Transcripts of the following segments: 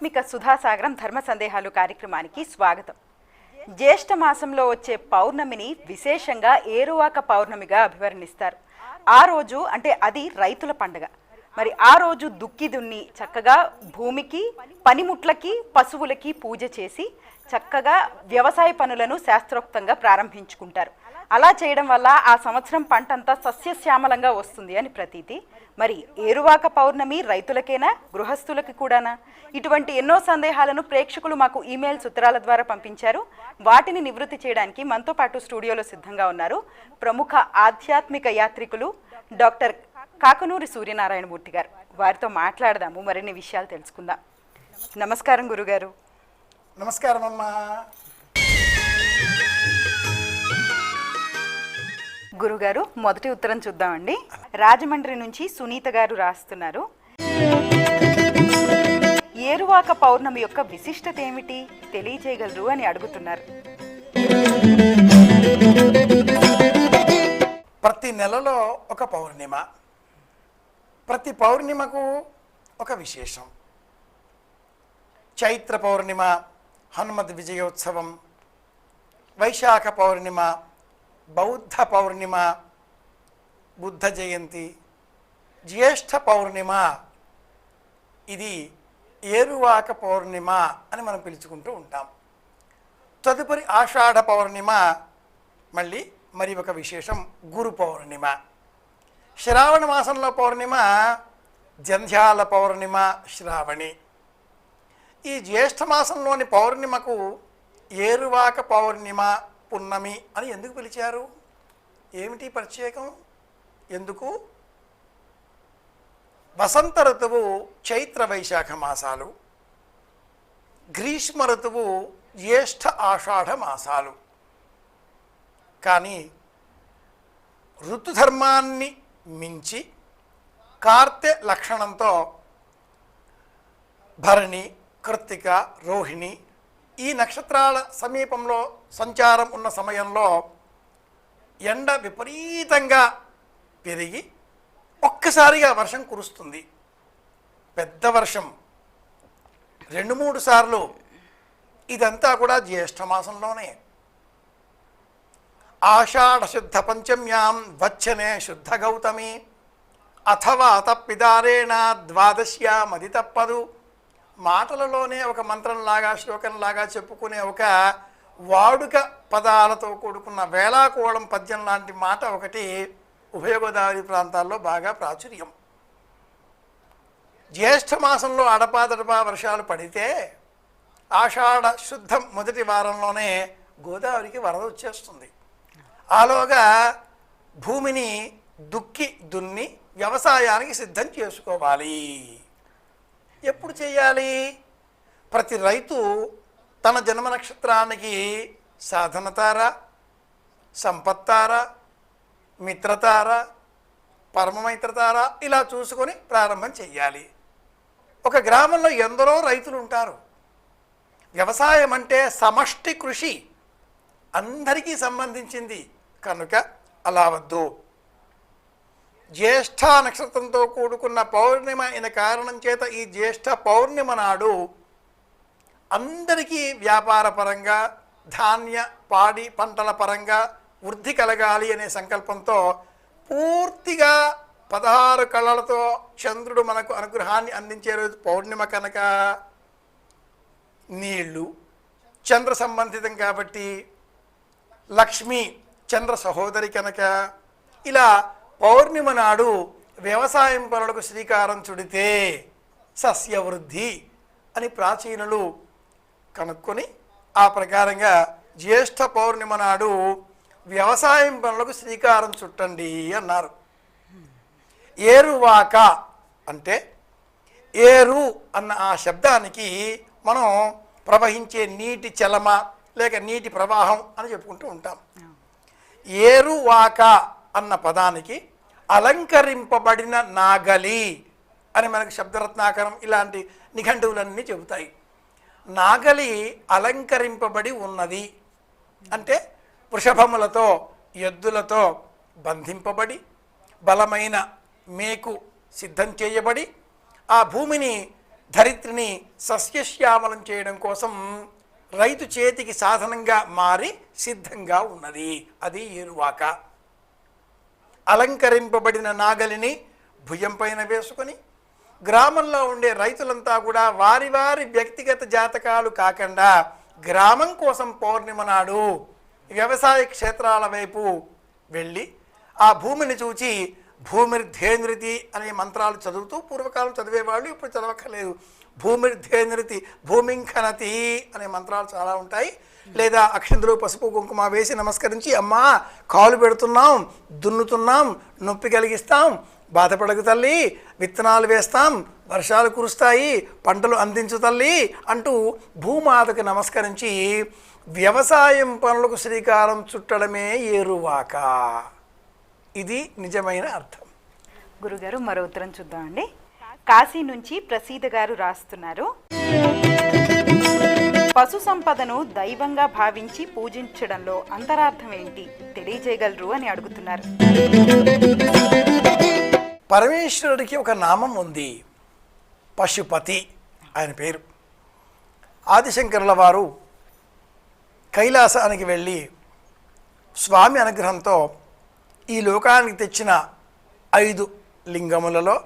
ఆధ్యాత్మిక సుధాసాగరం ధర్మ సందేహాలు కార్యక్రమానికి స్వాగతం. జ్యేష్ఠ మాసంలో వచ్చే పౌర్ణమిని విశేషంగా ఏరువాక పౌర్ణమిగా అభివర్ణిస్తారు. ఆ రోజు అంటే అది రైతుల పండగ. మరి ఆ రోజు దుక్కి దున్ని చక్కగా భూమికి పనిముట్లకి పశువులకి పూజ చేసి చక్కగా వ్యవసాయ పనులను శాస్త్రోక్తంగా ప్రారంభించుకుంటారు. అలా చేయడం వల్ల ఆ సంవత్సరం పంట అంతా సస్యశ్యామలంగా వస్తుంది అని ప్రతీతి. మరి ఏరువాక పౌర్ణమి రైతులకేనా గృహస్థులకి కూడానా? ఇటువంటి ఎన్నో సందేహాలను ప్రేక్షకులు మాకు ఈమెయిల్స్ ఉత్తరాల ద్వారా పంపించారు. వాటిని నివృత్తి చేయడానికి మనతో పాటు స్టూడియోలో సిద్ధంగా ఉన్నారు ప్రముఖ ఆధ్యాత్మిక యాత్రికులు డాక్టర్ కాకనూరి సూర్యనారాయణమూర్తి గారు. వారితో మాట్లాడదాము మరిన్ని విషయాలు తెలుసుకుందాం. నమస్కారం గురుగారు. నమస్కారం అమ్మా గురుగారు మొదటి ఉత్తరం చూద్దామండి. రాజమండ్రి నుంచి సునీత గారు రాస్తున్నారు. ఏరువాక పౌర్ణమి యొక్క విశిష్టత ఏమిటి? తెలియజేయగలరు అని అడుగుతున్నారు. ప్రతి నెలలో ఒక పౌర్ణిమ. ప్రతి పౌర్ణిమకు ఒక విశేషం. చైత్ర పౌర్ణిమ హనుమద్ విజయోత్సవం వైశాఖ పౌర్ణిమ బౌద్ధ పౌర్ణిమ బుద్ధ జయంతి జ్యేష్ఠ పౌర్ణిమ. ఇది ఏరువాక పౌర్ణిమ అని మనం పిలుచుకుంటూ ఉంటాం. తదుపరి ఆషాఢ పౌర్ణిమ మళ్ళీ మరి ఒక విశేషం గురు పౌర్ణిమ. శ్రావణ మాసంలో పౌర్ణిమ జంధ్యాల పౌర్ణిమ శ్రావణి. ఈ జ్యేష్ఠ మాసంలోని పౌర్ణిమకు ఏరువాక పౌర్ణిమ పున్నమి అని ఎందుకు పిలిచారు? ఏమిటి ప్రత్యేకం? ఎందుకు? వసంత ఋతువు చైత్ర వైశాఖ మాసాలు. గ్రీష్మ ఋతువు జ్యేష్ఠ ఆషాఢ మాసాలు. కానీ ఋతుధర్మాన్ని మించి కార్తె లక్షణంతో భరణి కృత్తిక రోహిణి ఈ నక్షత్రాల సమీపంలో సంచారం ఉన్న సమయంలో ఎండ విపరీతంగా పెరిగి ఒక్కసారిగా వర్షం కురుస్తుంది. పెద్ద వర్షం. రెండు మూడు సార్లు. ఇదంతా కూడా జ్యేష్ఠమాసంలోనే ఆషాఢశుద్ధ శుద్ధ పంచమ్యాం వచ్చనే శుద్ధ గౌతమి. అథవా తప్పిదారేణ ద్వాదశ్యామది తప్పదు. మాటలలోనే ఒక మంత్రంలాగా శ్లోకంలాగా చెప్పుకునే ఒక వాడుక పదాలతో కూడుకున్న వేలాకోళం పద్యం లాంటి మాట ఒకటి ఉభయ గోదావరి ప్రాంతాల్లో బాగా ప్రాచుర్యం. జ్యేష్ఠ మాసంలో అడపాదడపా వర్షాలు పడితే ఆషాఢ శుద్ధం మొదటి వారంలోనే గోదావరికి వరద వచ్చేస్తుంది. ఆలోగా భూమిని దుక్కి దున్ని వ్యవసాయానికి సిద్ధం చేసుకోవాలి. ఎప్పుడు చేయాలి? ప్రతి రైతు తన జన్మ నక్షత్రానికి సాధనతార సంపత్తార మిత్రతార పరమమైత్రతార ఇలా చూసుకొని ప్రారంభం చేయాలి ఒక గ్రామంలో ఎందరో రైతులు ఉంటారు. వ్యవసాయం అంటే సమష్టి కృషి. అందరికీ సంబంధించింది. కనుక అలా వద్దు. జ్యేష్ఠ నక్షత్రంతో కూడుకున్న పౌర్ణిమ అయిన కారణం చేత ఈ జ్యేష్ఠ పౌర్ణిమ నాడు అందరికీ వ్యాపార పరంగా ధాన్య పాడి పంటల పరంగా వృద్ధి కలగాలి అనే సంకల్పంతో పూర్తిగా పదహారు కళలతో చంద్రుడు మనకు అనుగ్రహాన్ని అందించే రోజు పౌర్ణిమ కనుక నీళ్ళు చంద్ర సంబంధితం కాబట్టి లక్ష్మి చంద్ర సహోదరి కనుక ఇలా పౌర్ణిమ నాడు వ్యవసాయం పనులకు శ్రీకారం చుడితే సస్యవృద్ధి అని ప్రాచీనులు కనుక్కొని ఆ ప్రకారంగా జ్యేష్ఠ పౌర్ణిమ నాడు వ్యవసాయం పనులకు శ్రీకారం చుట్టండి అన్నారు. ఏరువాక అంటే ఏరు అన్న ఆ శబ్దానికి మనం ప్రవహించే నీటి చలమ లేక నీటి ప్రవాహం అని చెప్పుకుంటూ ఉంటాం. ఏరువాక అన్న పదానికి అలంకరింపబడిన నాగలి అని మనకు శబ్దరత్నాకరం ఇలాంటి నిఘంటువులన్నీ చెబుతాయి. నాగలి అలంకరింపబడి ఉన్నది అంటే వృషభములతో ఎద్దులతో బంధింపబడి బలమైన మేకు సిద్ధం చేయబడి ఆ భూమిని ధరిత్రిని సస్యశ్యామలం చేయడం కోసం రైతు చేతికి సాధనంగా మారి సిద్ధంగా ఉన్నది. అది ఏరువాక అలంకరింపబడిన నాగలిని భుజం పైన వేసుకొని గ్రామంలో ఉండే రైతులంతా కూడా వారి వారి వ్యక్తిగత జాతకాలు కాకుండా గ్రామం కోసం పౌర్ణిమ నాడు వ్యవసాయ క్షేత్రాల వైపు వెళ్ళి ఆ భూమిని చూచి భూమిర్ధేనృతి అనే మంత్రాలు చదువుతూ పూర్వకాలం చదివేవాళ్ళు ఇప్పుడు చదవక్కర్లేదు. భూమిర్ధేనృతి భూమింఖనతి అనే మంత్రాలు చాలా ఉంటాయి. లేదా అక్షంతలు పసుపు కుంకుమ వేసి నమస్కరించి అమ్మా కాలు పెడుతున్నాం దున్నుతున్నాం నొప్పి కలిగిస్తాం బాధపడకు తల్లి విత్తనాలు వేస్తాం వర్షాలు కురుస్తాయి పంటలు అందించు తల్లి అంటూ భూమాతకు నమస్కరించి వ్యవసాయం పనులకు శ్రీకారం చుట్టడమే ఏరువాక. ఇది నిజమైన అర్థం. గురుగారు మరో ఉత్తరం చూద్దామండి. కాశీ నుంచి ప్రసీద గారు రాస్తున్నారు. పశు సంపదను దైవంగా భావించి పూజించడంలో అంతరార్థం ఏంటి? తెలియజేయగలరు అని అడుగుతున్నారు. పరమేశ్వరుడికి ఒక నామం ఉంది. పశుపతి ఆయన పేరు. ఆదిశంకరుల వారు కైలాసానికి వెళ్ళి స్వామి అనుగ్రహంతో ఈ లోకానికి తెచ్చిన ఐదు లింగములలో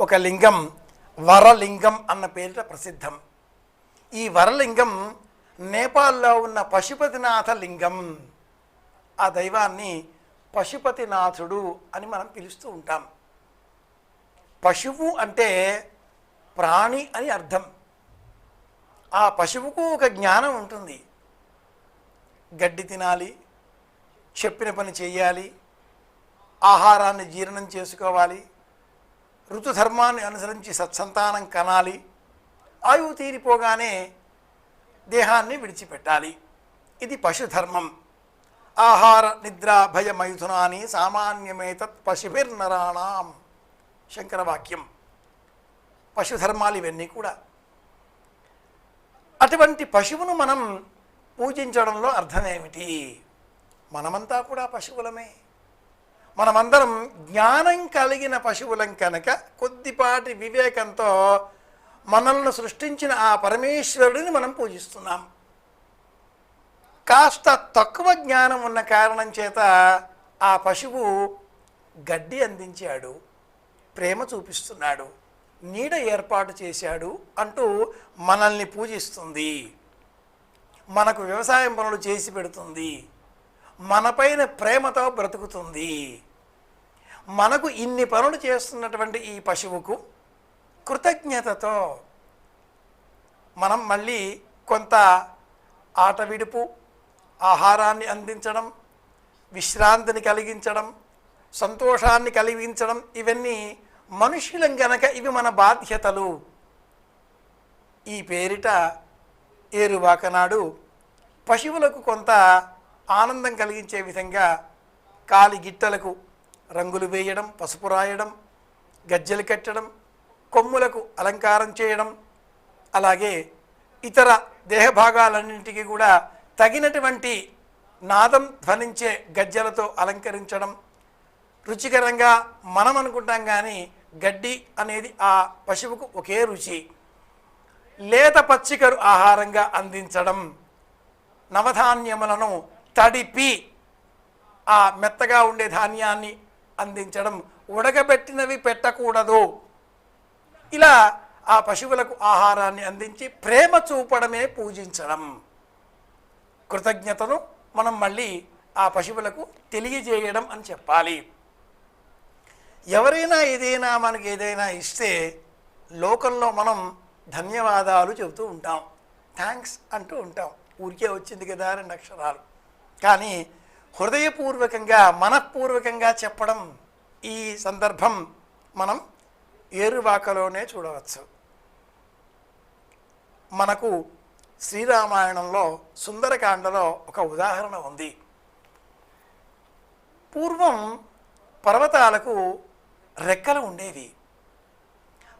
ఒక లింగం వరలింగం అన్న పేరిట ప్రసిద్ధం. ఈ వరలింగం నేపాల్లో ఉన్న పశుపతినాథ లింగం ఆ దైవాన్ని పశుపతినాథుడు అని మనం పిలుస్తూ ఉంటాం. పశువు అంటే ప్రాణి అని అర్థం. ఆ పశువుకు ఒక జ్ఞానం ఉంటుంది. గడ్డి తినాలి చెప్పిన పని చేయాలి ఆహారాన్ని జీర్ణం చేసుకోవాలి ఋతుధర్మాన్ని అనుసరించి సత్సంతానం కనాలి ఆయువు తీరిపోగానే దేహాన్ని విడిచిపెట్టాలి. ఇది పశుధర్మం. ఆహార నిద్ర భయ మైథునాని సామాన్యమేతత్ పశుభిర్నరాణం. శంకరవాక్యం. పశుధర్మాలు ఇవన్నీ కూడా. అటువంటి పశువును మనం పూజించడంలో అర్థమేమిటి? మనమంతా కూడా పశువులమే. మనమందరం జ్ఞానం కలిగిన పశువులం కనుక కొద్దిపాటి వివేకంతో మనల్ని సృష్టించిన ఆ పరమేశ్వరుడిని మనం పూజిస్తున్నాం. కాస్త తక్కువ జ్ఞానం ఉన్న కారణం చేత ఆ పశువు గడ్డి అందించాడు ప్రేమ చూపిస్తున్నాడు నీడ ఏర్పాటు చేశాడు అంటూ మనల్ని పూజిస్తుంది. మనకు వ్యవసాయం పనులు చేసి పెడుతుంది. మనపైన ప్రేమతో బ్రతుకుతుంది. మనకు ఇన్ని పనులు చేస్తున్నటువంటి ఈ పశువుకు కృతజ్ఞతతో మనం మళ్ళీ కొంత ఆట విడుపు ఆహారాన్ని అందించడం విశ్రాంతిని కలిగించడం సంతోషాన్ని కలిగించడం ఇవన్నీ మనుషులం గనక ఇవి మన బాధ్యతలు. ఈ పేరిట ఏరువాక నాడు పశువులకు కొంత ఆనందం కలిగించే విధంగా కాలి గిట్టలకు రంగులు వేయడం పసుపు రాయడం గజ్జెలు కట్టడం కొమ్ములకు అలంకారం చేయడం అలాగే ఇతర దేహభాగాలన్నింటికి కూడా తగినటువంటి నాదం ధ్వనించే గజ్జలతో అలంకరించడం. రుచికరంగా మనం అనుకుంటాం కానీ గడ్డి అనేది ఆ పశువుకు ఒకే రుచి. లేత పచ్చికరు ఆహారంగా అందించడం. నవధాన్యములను తడిపి ఆ మెత్తగా ఉండే ధాన్యాన్ని అందించడం. ఉడకబెట్టినవి పెట్టకూడదు. ఇలా ఆ పశువులకు ఆహారాన్ని అందించి ప్రేమ చూపడమే పూజించడం. కృతజ్ఞతను మనం మళ్ళీ ఆ పశువులకు తెలియజేయడం అని చెప్పాలి. ఎవరైనా ఏదైనా మనకి ఏదైనా ఇస్తే లోకంలో మనం ధన్యవాదాలు చెబుతూ ఉంటాం. థ్యాంక్స్ అంటూ ఉంటాం. ఊరికే వచ్చింది కదా రెండు అక్షరాలు. కానీ హృదయపూర్వకంగా మనఃపూర్వకంగా చెప్పడం ఈ సందర్భం మనం ఏరువాకలోనే చూడవచ్చు. మనకు శ్రీరామాయణంలో సుందరకాండలో ఒక ఉదాహరణ ఉంది. పూర్వం పర్వతాలకు రెక్కలు ఉండేవి.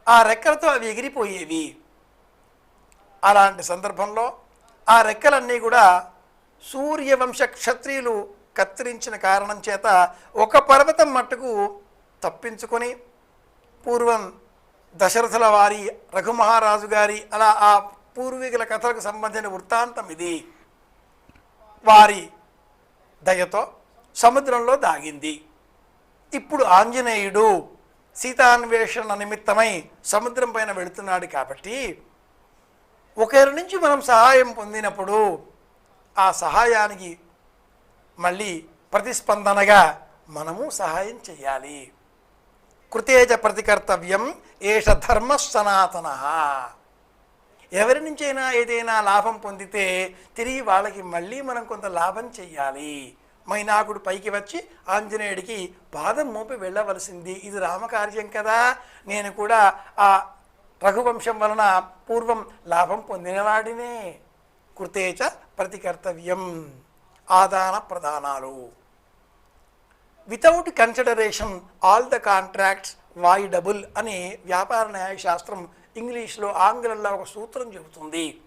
ఆ రెక్కలతో అవి ఎగిరిపోయేవి. అలాంటి సందర్భంలో ఆ రెక్కలన్నీ కూడా సూర్యవంశ క్షత్రియులు కత్తిరించిన కారణం చేత ఒక పర్వతం మట్టుకు తప్పించుకొని పూర్వం దశరథుల వారి రఘుమహారాజు గారి అలా ఆ పూర్వీకుల కథలకు సంబంధించిన వృత్తాంతం ఇది. వారి దయతో సముద్రంలో దాగింది. ఇప్పుడు ఆంజనేయుడు సీతాన్వేషణ నిమిత్తమై సముద్రం పైన వెళుతున్నాడు కాబట్టి ఒకరి నుంచి మనం సహాయం పొందినప్పుడు ఆ సహాయానికి మళ్ళీ ప్రతిస్పందనగా మనము సహాయం చేయాలి. కృతేజ ప్రతికర్తవ్యం ఏష ధర్మ సనాతన. ఎవరి నుంచైనా ఏదైనా లాభం పొందితే తిరిగి వాళ్ళకి మళ్ళీ మనం కొంత లాభం చెయ్యాలి. మైనాకుడు పైకి వచ్చి ఆంజనేయుడికి పాదం మోపి వెళ్ళవలసింది. ఇది రామకార్యం కదా. నేను కూడా ఆ రఘువంశం వలన పూర్వం లాభం పొందినవాడినే. కృతేచ ప్రతికర్తవ్యం. ఆదాన ప్రదానాలు. Without consideration all the contracts voidable అని వ్యాపార న్యాయశాస్త్రం ఇంగ్లీష్లో ఆంగ్లంలో ఒక సూత్రం చెబుతుంది.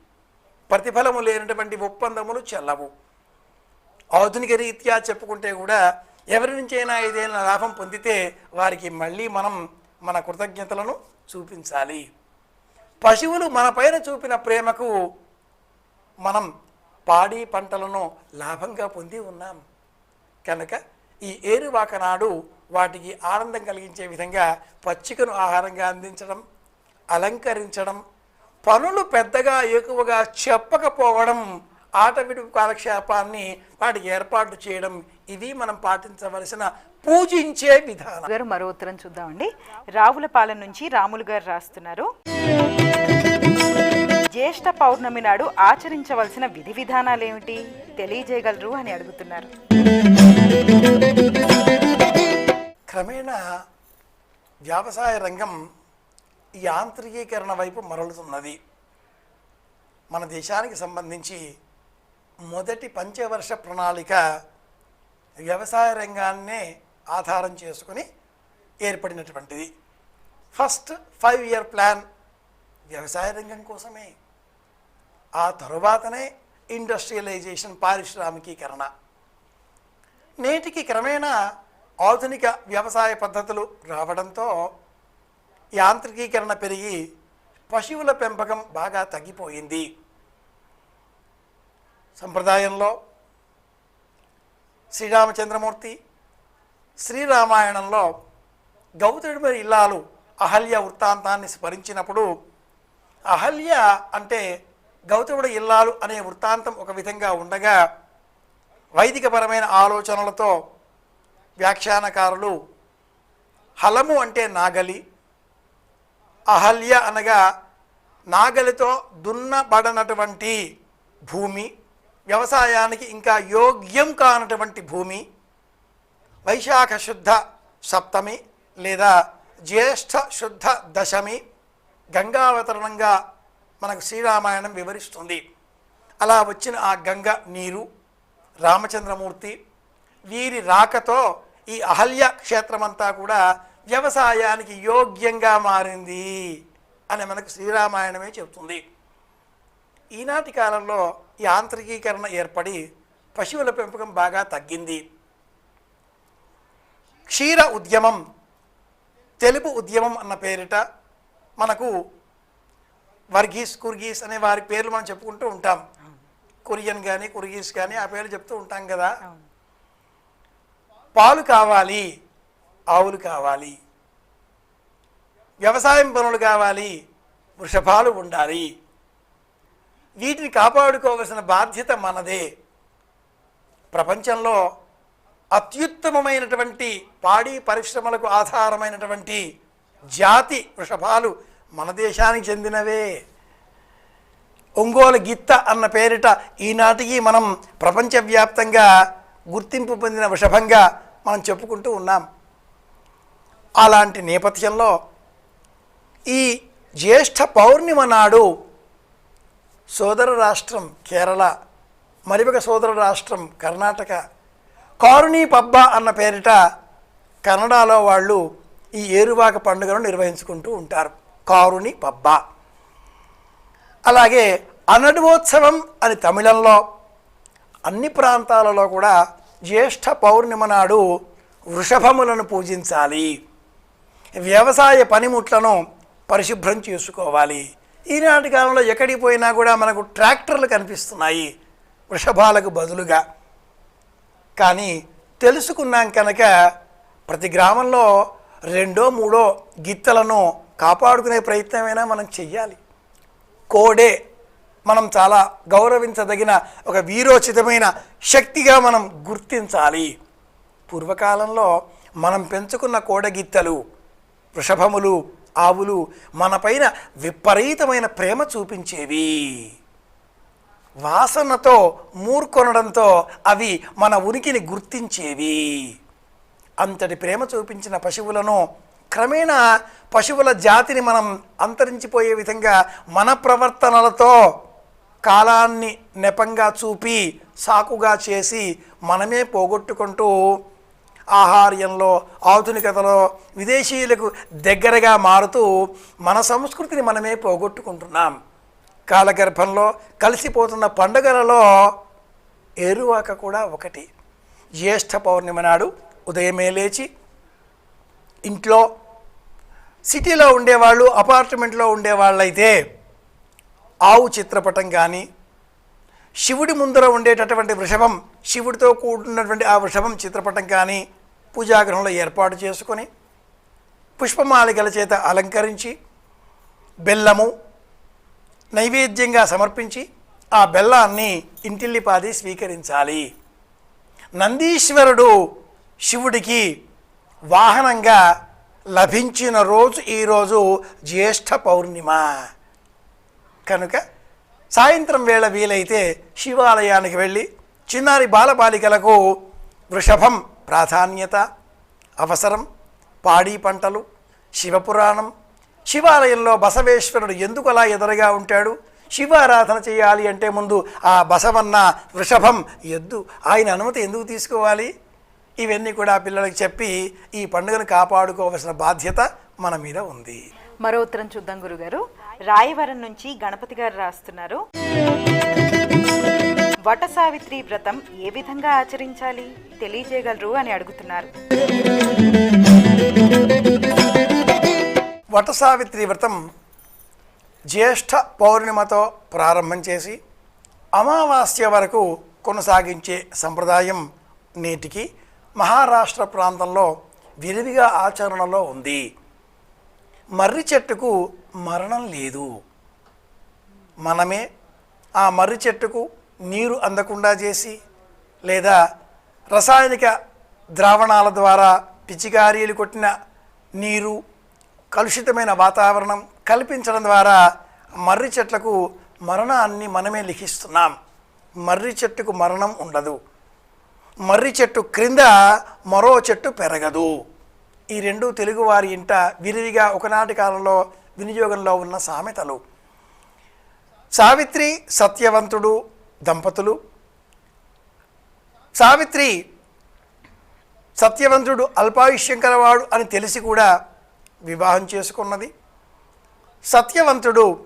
ప్రతిఫలము లేనటువంటి ఒప్పందములు చెల్లవు. ఆధునిక రీత్యా చెప్పుకుంటే కూడా ఎవరి నుంచైనా ఏదైనా లాభం పొందితే వారికి మళ్ళీ మనం మన కృతజ్ఞతలను చూపించాలి. పశువులు మన పైన చూపిన ప్రేమకు మనం పాడి పంటలను లాభంగా పొంది ఉన్నాం. కనుక ఈ ఏరువాక నాడు వాటికి ఆనందం కలిగించే విధంగా పచ్చికను ఆహారంగా అందించడం అలంకరించడం పనులు పెద్దగా ఎక్కువగా చెప్పకపోవడం ఆట విడుపు కాలక్షేపాన్ని వాటికి ఏర్పాటు చేయడం ఇవి మనం పాటించవలసిన పూజించే విధానం. గారు మరో ఉత్తరం చూద్దామండి. రావులపాలెం నుంచి రాములు గారు రాస్తున్నారు. జ్యేష్ఠ పౌర్ణమి నాడు ఆచరించవలసిన విధి విధానాలు ఏమిటి తెలియజేయగలరు అని అడుగుతున్నారు. క్రమేణా వ్యవసాయ రంగం యాంత్రికీకరణ వైపు మరలుతున్నది. మన దేశానికి సంబంధించి మొదటి పంచవర్ష ప్రణాళిక వ్యవసాయ రంగాన్నే ఆధారం చేసుకుని ఏర్పడినటువంటిది. ఫస్ట్ ఫైవ్ ఇయర్ ప్లాన్ వ్యవసాయ రంగం కోసమే. ఆ తరువాతనే ఇండస్ట్రియలైజేషన్ పారిశ్రామికీకరణ. నేటికి క్రమేణా ఆధునిక వ్యవసాయ పద్ధతులు రావడంతో యాంత్రికీకరణ పెరిగి పశువుల పెంపకం బాగా తగ్గిపోయింది. సంప్రదాయంలో శ్రీరామచంద్రమూర్తి శ్రీరామాయణంలో గౌతముడి ఇల్లాలు అహల్య వృత్తాంతాన్ని స్మరించినప్పుడు అహల్య అంటే గౌతముడి ఇల్లాలు అనే వృత్తాంతం ఒక విధంగా ఉండగా వైదికపరమైన ఆలోచనలతో వ్యాఖ్యానకారులు హలము అంటే నాగలి అహల్య అనగా నాగలితో దున్నబడనటువంటి భూమి వ్యవసాయానికి ఇంకా యోగ్యం కానటువంటి భూమి వైశాఖ శుద్ధ సప్తమి లేదా జ్యేష్ఠ శుద్ధ దశమి గంగావతరణంగా మనకు శ్రీరామాయణం వివరిస్తుంది. అలా వచ్చిన ఆ గంగ నీరు రామచంద్రమూర్తి వీరి రాకతో ఈ అహల్య క్షేత్రమంతా కూడా వ్యవసాయానికి యోగ్యంగా మారింది అని మనకు శ్రీరామాయణమే చెబుతుంది. ఈనాటి కాలంలో యాంత్రికీకరణ ఏర్పడి పశువుల పెంపకం బాగా తగ్గింది. క్షీర ఉద్యమం తెలుపు ఉద్యమం అన్న పేరిట మనకు వర్గీస్ కుర్గీస్ అనే వారి పేర్లు మనం చెప్పుకుంటూ ఉంటాం. కొరియన్ కానీ కుర్గీస్ కానీ ఆ పేర్లు చెప్తూ ఉంటాం కదా. పాలు కావాలి ఆవులు కావాలి వ్యవసాయం పనులు కావాలి వృషభాలు ఉండాలి. వీటిని కాపాడుకోవలసిన బాధ్యత మనదే. ప్రపంచంలో అత్యుత్తమమైనటువంటి పాడి పరిశ్రమలకు ఆధారమైనటువంటి జాతి వృషభాలు మన దేశానికి చెందినవే. ఒంగోలు గిత్త అన్న పేరిట ఈనాటికి మనం ప్రపంచవ్యాప్తంగా గుర్తింపు పొందిన వృషభంగా మనం చెప్పుకుంటూ ఉన్నాం. అలాంటి నేపథ్యంలో ఈ జ్యేష్ఠ పౌర్ణిమ నాడు సోదర రాష్ట్రం కేరళ మరివక సోదర రాష్ట్రం కర్ణాటక కారుణీ పబ్బ అన్న పేరిట కన్నడలో వాళ్ళు ఈ ఏరువాక పండుగను నిర్వహించుకుంటూ ఉంటారు. కారుణి పబ్బా. అలాగే అనడువోత్సవం అని తమిళంలో అన్ని ప్రాంతాలలో కూడా జ్యేష్ఠ పౌర్ణిమ నాడు వృషభములను పూజించాలి. వ్యవసాయ పనిముట్లను పరిశుభ్రం చేసుకోవాలి. ఈనాటి కాలంలో ఎక్కడికి పోయినా కూడా మనకు ట్రాక్టర్లు కనిపిస్తున్నాయి వృషభాలకు బదులుగా. కానీ తెలుసుకున్నాం కనుక ప్రతి గ్రామంలో రెండో మూడో గిత్తలను కాపాడుకునే ప్రయత్నమైనా మనం చెయ్యాలి. కోడే మనం చాలా గౌరవించదగిన ఒక వీరోచితమైన శక్తిగా మనం గుర్తించాలి. పూర్వకాలంలో మనం పెంచుకున్న కోడగిత్తలు వృషభములు ఆవులు మనపైన విపరీతమైన ప్రేమ చూపించేవి. వాసనతో మూర్కొనడంతో అవి మన ఉనికిని గుర్తించేవి. అంతటి ప్రేమ చూపించిన పశువులను క్రమేణా పశువుల జాతిని మనం అంతరించిపోయే విధంగా మన ప్రవర్తనలతో కాలాన్ని నెపంగా చూపి సాకుగా చేసి మనమే పోగొట్టుకుంటూ ఆహార్యంలో ఆధునికతలో విదేశీయులకు దగ్గరగా మారుతూ మన సంస్కృతిని మనమే పోగొట్టుకుంటున్నాం. కాలగర్భంలో కలిసిపోతున్న పండుగలలో ఏరువాక కూడా ఒకటి. జ్యేష్ఠ పౌర్ణిమ నాడు ఉదయమే లేచి ఇంట్లో సిటీలో ఉండేవాళ్ళు అపార్ట్మెంట్లో ఉండేవాళ్ళైతే ఆవు చిత్రపటం కానీ శివుడి ముందర ఉండేటటువంటి వృషభం శివుడితో కూడినటువంటి ఆ వృషభం చిత్రపటం కానీ పూజాగృహంలో ఏర్పాటు చేసుకొని పుష్పమాలికల చేత అలంకరించి బెల్లము నైవేద్యంగా సమర్పించి ఆ బెల్లాన్ని ఇంటిల్లిపాది స్వీకరించాలి. నందీశ్వరుడు శివుడికి వాహనంగా లభించిన రోజు ఈరోజు జ్యేష్ఠ పౌర్ణిమ. కనుక సాయంత్రం వేళ వీలైతే శివాలయానికి వెళ్ళి చిన్నారి బాలబాలికలకు వృషభం ప్రాధాన్యత అవసరం పాడి పంటలు శివపురాణం శివాలయంలో బసవేశ్వరుడు ఎందుకు అలా ఎదురుగా ఉంటాడు? శివారాధన చేయాలి అంటే ముందు ఆ బసవన్న వృషభం ఎద్దు ఆయన అనుమతి ఎందుకు తీసుకోవాలి? ఇవన్నీ కూడా పిల్లలకు చెప్పి ఈ పండుగను కాపాడుకోవాల్సిన బాధ్యత మన మీద ఉంది. మరో ఉత్తరం చూద్దాం గురుగారు. రాయవరం నుంచి గణపతి గారు రాస్తున్నారు. వట సావిత్రి వ్రతం ఏ విధంగా ఆచరించాలి? తెలియజేయగలరు అని అడుగుతున్నారు. వట సావిత్రి వ్రతం జ్యేష్ఠ పౌర్ణిమతో ప్రారంభం చేసి అమావాస్య వరకు కొనసాగించే సంప్రదాయం నేటికి మహారాష్ట్ర ప్రాంతంలో విరివిగా ఆచరణలో ఉంది. మర్రి చెట్టుకు మరణం లేదు. మనమే ఆ మర్రి చెట్టుకు నీరు అందకుండా చేసి లేదా రసాయనిక ద్రావణాల ద్వారా పిచికారీలు కొట్టిన నీరు కలుషితమైన వాతావరణం కల్పించడం ద్వారా మర్రి చెట్లకు మరణాన్ని మనమే లిఖిస్తున్నాం. మర్రి చెట్టుకు మరణం ఉండదు. మర్రి చెట్టు క్రింద మరో చెట్టు పెరగదు. ఈ రెండు తెలుగువారి ఇంట విరివిగా ఒకనాటి కాలంలో వినియోగంలో ఉన్న సామెతలు. సావిత్రి సత్యవంతుడు దంపతులు. సావిత్రి సత్యవంతుడు అల్పాయుష్యం కలవాడు అని తెలిసి కూడా వివాహం చేసుకున్నది. సత్యవంతుడు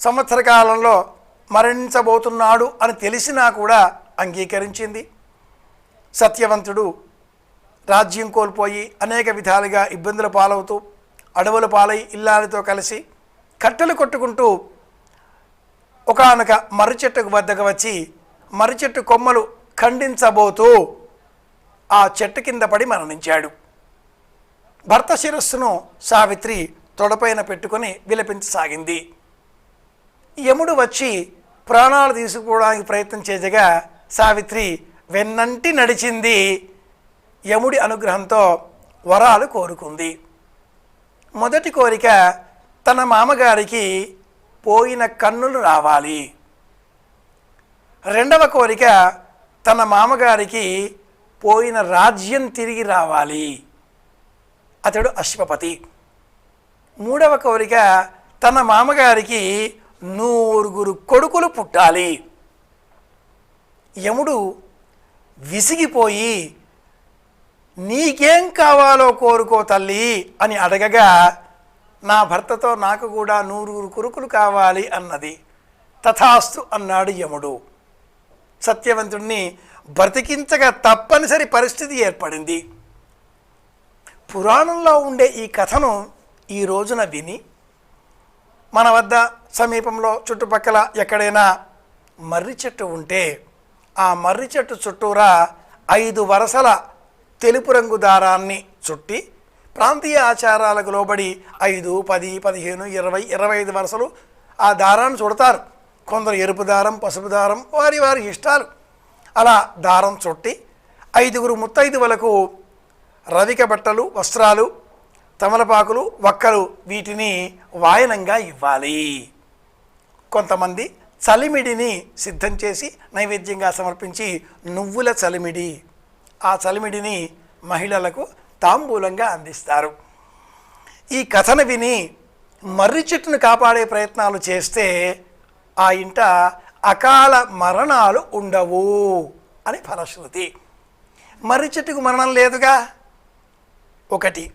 సంవత్సర కాలంలో మరణించబోతున్నాడు అని తెలిసినా కూడా అంగీకరించింది. సత్యవంతుడు రాజ్యం కోల్పోయి అనేక విధాలుగా ఇబ్బందుల పాలవుతూ అడవుల పాలై ఇల్లాలతో కలిసి కట్టెలు కొట్టుకుంటూ ఒకనొక మర్రి చెట్టుకు వద్దకు వచ్చి మర్రి చెట్టు కొమ్మలు ఖండించబోతూ ఆ చెట్టు కింద పడి మరణించాడు. భర్త శిరస్సును సావిత్రి తొడపైన పెట్టుకొని విలపించసాగింది. యముడు వచ్చి ప్రాణాలు తీసుకోవడానికి ప్రయత్నం చేయగా సావిత్రి వెన్నంటి నడిచింది యముడి అనుగ్రహంతో వరాలు కోరుకుంది. మొదటి కోరిక తన మామగారికి పోయిన కన్నులు రావాలి. రెండవ కోరిక తన మామగారికి పోయిన రాజ్యం తిరిగి రావాలి. అతడు అశ్వపతి. మూడవ కోరిక తన మామగారికి నూరుగురు కొడుకులు పుట్టాలి. యముడు విసిగిపోయి నీకేం కావాలో కోరుకో తల్లి అని అడగగా నా భర్తతో నాకు కూడా నూరుగురు కురుకులు కావాలి అన్నది. తథాస్తు అన్నాడు యముడు. సత్యవంతుణ్ణి బ్రతికించగా తప్పనిసరి పరిస్థితి ఏర్పడింది. పురాణంలో ఉండే ఈ కథను ఈ రోజున విని మన వద్ద సమీపంలో చుట్టుపక్కల ఎక్కడైనా మర్రి చెట్టు ఉంటే ఆ మర్రి చెట్టు చుట్టూరా ఐదు వరసల తెలుపు రంగు దారాన్ని చుట్టి ప్రాంతీయ ఆచారాలకు లోబడి ఐదు పది పదిహేను ఇరవై ఇరవై ఐదు వరుసలు ఆ దారాన్ని చుడతారు. కొందరు ఎరుపు దారం పసుపు దారం వారి వారి ఇష్టాలు. అలా దారం చుట్టి ఐదుగురు ముత్తైదువులకు రవిక బట్టలు వస్త్రాలు తమలపాకులు వక్కలు వీటిని వాయనంగా ఇవ్వాలి. కొంతమంది చలిమిడిని సిద్ధం చేసి నైవేద్యంగా సమర్పించి నువ్వుల చలిమిడి. ఆ చలిమిడిని మహిళలకు తాంబూలంగా అందిస్తారు. ఈ కథను విని మర్రి చెట్టును కాపాడే ప్రయత్నాలు చేస్తే ఆ ఇంట అకాల మరణాలు ఉండవు అని ఫలశ్రుతి. మర్రి చెట్టుకు మరణం లేదుగా? ఒకటి.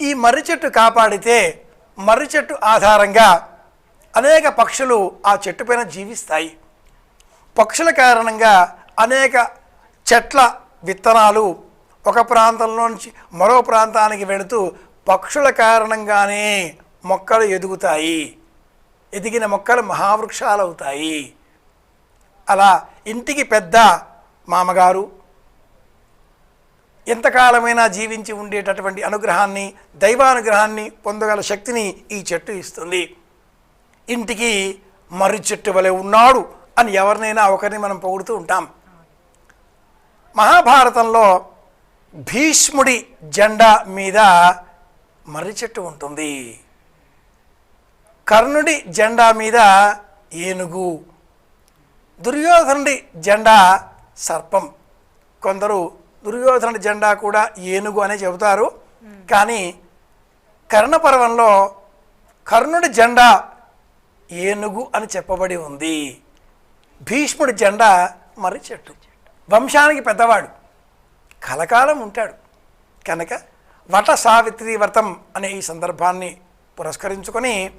ఈ మర్రి చెట్టు కాపాడితే మర్రి చెట్టు ఆధారంగా అనేక పక్షులు ఆ చెట్టు పైన జీవిస్తాయి. పక్షుల కారణంగా అనేక చెట్ల విత్తనాలు ఒక ప్రాంతంలో నుంచి మరో ప్రాంతానికి వెళుతూ పక్షుల కారణంగానే మొక్కలు ఎదుగుతాయి. ఎదిగిన మొక్కలు మహావృక్షాలు అవుతాయి అలా ఇంటికి పెద్ద మామగారు ఎంతకాలమైనా జీవించి ఉండేటటువంటి అనుగ్రహాన్ని దైవానుగ్రహాన్ని పొందగల శక్తిని ఈ చెట్టు ఇస్తుంది. ఇంటికి మర్రి చెట్టు వలె ఉన్నాడు అని ఎవరినైనా ఒకరిని మనం పొగుడుతూ ఉంటాం. మహాభారతంలో భీష్ముడి జెండా మీద మర్రి చెట్టు ఉంటుంది. కర్ణుడి జెండా మీద ఏనుగు దుర్యోధనుడి జెండా సర్పం. కొందరు దుర్యోధనుడి జెండా కూడా ఏనుగు అనే చెబుతారు. కానీ కర్ణపర్వంలో కర్ణుడి జెండా ఏనుగు అని చెప్పబడి ఉంది. భీష్ముడి జెండా మర్రి చెట్టు. వంశానికి పెద్దవాడు. కలకాలం ఉంటాడు. కనుక వట సావిత్రి వ్రతం అనే ఈ సందర్భాన్ని పురస్కరించుకొని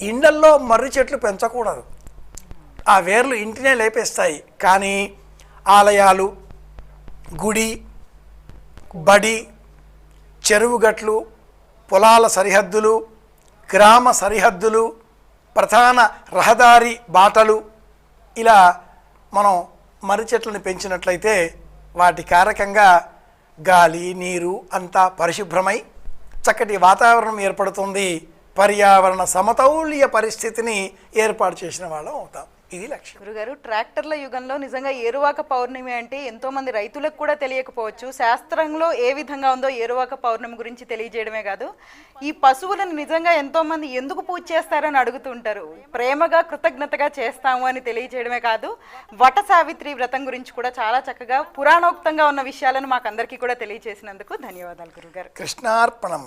ఇండల్లో మర్రి చెట్లు పెంచకూడదు. ఆ వేర్లు ఇంటినే లేపేస్తాయి. కానీ ఆలయాలు గుడి బడి చెరువు గట్లు పొలాల సరిహద్దులు గ్రామ సరిహద్దులు ప్రధాన రహదారి బాటలు ఇలా మనం మర్రి చెట్లను పెంచినట్లయితే వాటి కారకంగా గాలి నీరు అంతా పరిశుభ్రమై చక్కటి వాతావరణం ఏర్పడుతుంది. పర్యావరణ సమతౌల్య పరిస్థితిని ఏర్పాటు చేసిన వాళ్ళం అవుతాం. ఇది లక్ష్యం. గురుగారు ట్రాక్టర్ల యుగంలో నిజంగా ఏరువాక పౌర్ణమి అంటే ఎంతో మంది రైతులకు కూడా తెలియకపోవచ్చు. శాస్త్రంలో ఏ విధంగా ఉందో ఏరువాక పౌర్ణమి గురించి తెలియజేయడమే కాదు. ఈ పశువులను నిజంగా ఎంతో మంది ఎందుకు పూజ చేస్తారని అడుగుతుంటారు. ప్రేమగా కృతజ్ఞతగా చేస్తాము అని తెలియజేయడమే కాదు. వట సావిత్రి వ్రతం గురించి కూడా చాలా చక్కగా పురాణోక్తంగా ఉన్న విషయాలను మాకందరికీ కూడా తెలియజేసినందుకు ధన్యవాదాలు గురుగారు. కృష్ణార్పణం.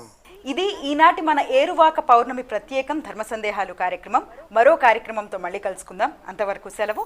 ఇది ఈనాటి మన ఏరువాక పౌర్ణమి ప్రత్యేకం ధర్మ సందేహాలు కార్యక్రమం. మరో కార్యక్రమంతో మళ్ళీ కలుసుకుందాం. అంతవరకు సెలవు.